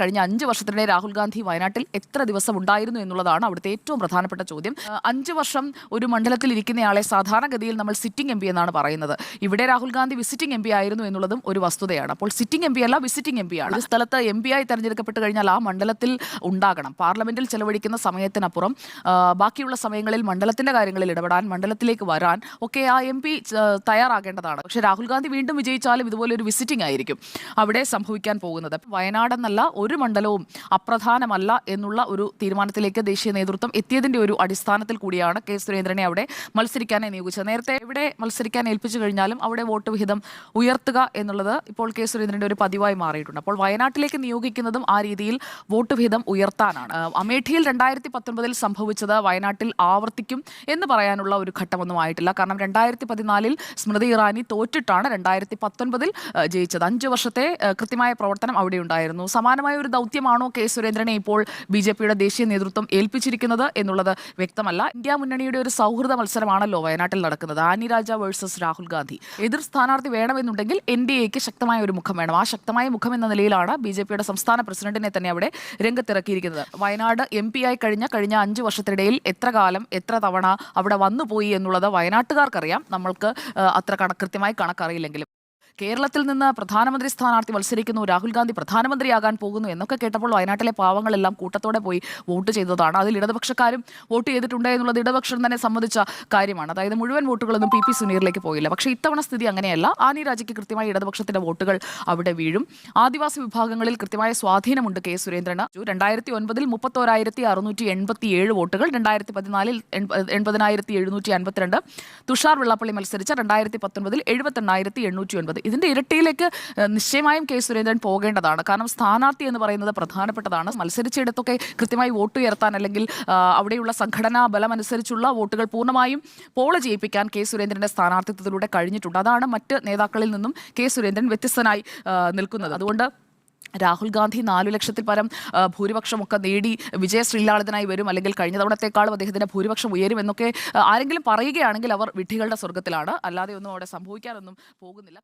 കഴിഞ്ഞ അഞ്ച് വർഷത്തിനിടെ രാഹുൽ ഗാന്ധി വയനാട്ടിൽ എത്ര ദിവസം ഉണ്ടായിരുന്നു എന്നുള്ളതാണ് അവിടുത്തെ ഏറ്റവും പ്രധാനപ്പെട്ട ചോദ്യം. അഞ്ച് വർഷം ഒരു മണ്ഡലത്തിൽ ഇരിക്കുന്നയാളെ സാധാരണഗതിയിൽ നമ്മൾ സിറ്റിംഗ് എം പി എന്നാണ് പറയുന്നത്. ഇവിടെ Rahul Gandhi visiting M P ആയിരുന്നു എന്നുള്ളതും ഒരു വസ്തുതയാണ്. അപ്പോൾ സിറ്റിംഗ് എം പി അല്ല വിസിറ്റിംഗ് എം പി ആണ്. സ്ഥലത്ത് എം പി ആയി തെരഞ്ഞെടുക്കപ്പെട്ട് കഴിഞ്ഞാൽ ആ മണ്ഡലത്തിൽ ഉണ്ടാകണം. പാർലമെന്റിൽ ചെലവഴിക്കുന്ന സമയത്തിനപ്പുറം ബാക്കിയുള്ള സമയങ്ങളിൽ മണ്ഡലത്തിന്റെ കാര്യങ്ങളിൽ ഇടപെടാൻ മണ്ഡലത്തിലേക്ക് വരാൻ ഒക്കെ ആ എം പി തയ്യാറാകേണ്ടതാണ്. പക്ഷേ രാഹുൽ ഗാന്ധി വീണ്ടും വിജയിച്ചാലും ഇതുപോലെ ഒരു വിസിറ്റിംഗ് ആയിരിക്കും അവിടെ സംഭവിക്കാൻ പോകുന്നത്. വയനാട് എന്നല്ല ഒരു മണ്ഡലവും അപ്രധാനമല്ല എന്നുള്ള ഒരു തീരുമാനത്തിലേക്ക് ദേശീയ നേതൃത്വം എത്തിയതിന്റെ ഒരു അടിസ്ഥാനത്തിൽ കൂടിയാണ് കെ സുരേന്ദ്രനെ അവിടെ മത്സരിക്കാനായി നിയോഗിച്ചത്. നേരത്തെ എവിടെ മത്സരിക്കാൻ ഏൽപ്പിച്ചു കഴിഞ്ഞാലും അവിടെ വോട്ട് വിഹിതം ഉയർത്തുക എന്നുള്ളത് ഇപ്പോൾ കെ സുരേന്ദ്രന്റെ ഒരു പതിവായി മാറിയിട്ടുണ്ട്. അപ്പോൾ വയനാട്ടിലേക്ക് നിയോഗിക്കുന്നതും ആ രീതിയിൽ വോട്ട് വിഹിതം ഉയർത്താനാണ്. അമേഠിയിൽ രണ്ടായിരത്തി പത്തൊൻപതിൽ സംഭവിച്ചത് വയനാട്ടിൽ ആവർത്തിക്കും എന്ന് പറയാനുള്ള ഒരു ഘട്ടമൊന്നും ആയിട്ടില്ല. കാരണം രണ്ടായിരത്തി പതിനാലിൽ സ്മൃതി ഇറാനി തോറ്റിട്ടാണ് രണ്ടായിരത്തി പത്തൊൻപതിൽ ജയിച്ചത്. അഞ്ച് വർഷത്തെ കൃത്യമായ പ്രവർത്തനം അവിടെ ഉണ്ടായിരുന്നു സമാനമായ ഒരു ദൗത്യമാണോ കെ സുരേന്ദ്രനെ ഇപ്പോൾ ബി ജെ പിയുടെ ദേശീയ നേതൃത്വം ഏൽപ്പിച്ചിരിക്കുന്നത് എന്നുള്ളത് വ്യക്തമല്ല. ഇന്ത്യ മുന്നണിയുടെ ഒരു സൗഹൃദ മത്സരമാണല്ലോ വയനാട്ടിൽ നടക്കുന്നത്. Annie Raja versus Rahul Gandhi. എതിർ സ്ഥാനാർത്ഥി വേണമെന്നുണ്ടെങ്കിൽ എൻ ഡി എക്ക് ശക്തമായ ഒരു മുഖം വേണം. ആ ശക്തമായ മുഖം എന്ന നിലയിലാണ് ബി ജെ പിയുടെ സംസ്ഥാന പ്രസിഡന്റിനെ തന്നെ അവിടെ രംഗത്തിറക്കിയിരിക്കുന്നത്. വയനാട് എം പി ആയി കഴിഞ്ഞ കഴിഞ്ഞ അഞ്ച് വർഷത്തിനിടയിൽ എത്ര കാലം എത്ര തവണ അവിടെ വന്നുപോയി എന്നുള്ളത് വയനാട്ടുകാർക്കറിയാം. നമ്മൾക്ക് അത്ര കൃത്യമായി കണക്കറിയില്ലെങ്കിലും. കേരളത്തിൽ നിന്ന് പ്രധാനമന്ത്രി സ്ഥാനാർത്ഥി മത്സരിക്കുന്നു രാഹുൽ ഗാന്ധി പ്രധാനമന്ത്രിയാകാൻ പോകുന്നു എന്നൊക്കെ കേട്ടപ്പോൾ വയനാട്ടിലെ പാവങ്ങളെല്ലാം കൂട്ടത്തോടെ പോയി വോട്ട് ചെയ്തതാണ്. അതിൽ ഇടതുപക്ഷക്കാരും വോട്ട് ചെയ്തിട്ടുണ്ട് എന്നുള്ളത് ഇടതുപക്ഷം തന്നെ സമ്മതിച്ച കാര്യമാണ്. അതായത് മുഴുവൻ വോട്ടുകളൊന്നും പി പി സുനീറിലേക്ക് പോയില്ല. പക്ഷേ ഇത്തവണ സ്ഥിതി അങ്ങനെയല്ല. ആനി രാജയ്ക്ക് കൃത്യമായി ഇടതുപക്ഷത്തിന്റെ വോട്ടുകൾ അവിടെ വീഴും. ആദിവാസി വിഭാഗങ്ങളിൽ കൃത്യമായ സ്വാധീനമുണ്ട് കെ സുരേന്ദ്രന്. രണ്ടായിരത്തി ഒൻപതിൽ മുപ്പത്തോരായിരത്തി അറുന്നൂറ്റി എൺപത്തി ഏഴ് വോട്ടുകൾ രണ്ടായിരത്തി പതിനാലിൽ എൺപതിനായിരത്തി എഴുന്നൂറ്റി അൻപത്തിരണ്ട് തുഷാർ വെള്ളാപ്പള്ളി മത്സരിച്ച രണ്ടായിരത്തി പത്തൊൻപതിൽ എഴുപത്തെണ്ണായിരത്തി എണ്ണൂറ്റി ഒൻപത് ഇതിന്റെ ഇരട്ടിയിലേക്ക് നിശ്ചയമായും കെ സുരേന്ദ്രൻ പോകേണ്ടതാണ്. കാരണം സ്ഥാനാർത്ഥി എന്ന് പറയുന്നത് പ്രധാനപ്പെട്ടതാണ്. മത്സരിച്ചിടത്തൊക്കെ കൃത്യമായി വോട്ട് ഉയർത്താൻ അല്ലെങ്കിൽ അവിടെയുള്ള സംഘടനാ ബലം അനുസരിച്ചുള്ള വോട്ടുകൾ പൂർണമായും പോൾ ചെയ്യിപ്പിക്കാൻ കെ സുരേന്ദ്രന്റെ സ്ഥാനാർത്ഥിത്വത്തിലൂടെ കഴിഞ്ഞിട്ടുണ്ട്. അതാണ് മറ്റ് നേതാക്കളിൽ നിന്നും കെ സുരേന്ദ്രൻ വ്യത്യസ്തനായി നിൽക്കുന്നത്. അതുകൊണ്ട് രാഹുൽ ഗാന്ധി നാലു ലക്ഷത്തിൽ പരം ഭൂരിപക്ഷമൊക്കെ നേടി വിജയശ്രീലാളിതനായി വരും അല്ലെങ്കിൽ കഴിഞ്ഞ തവണത്തെക്കാളും അദ്ദേഹത്തിന്റെ ഭൂരിപക്ഷം ഉയരും എന്നൊക്കെ ആരെങ്കിലും പറയുകയാണെങ്കിൽ അവർ വിഡ്ഢികളുടെ സ്വർഗത്തിലാണ് അല്ലാതെ ഒന്നും അവിടെ സംഭവിക്കാനൊന്നും പോകുന്നില്ല.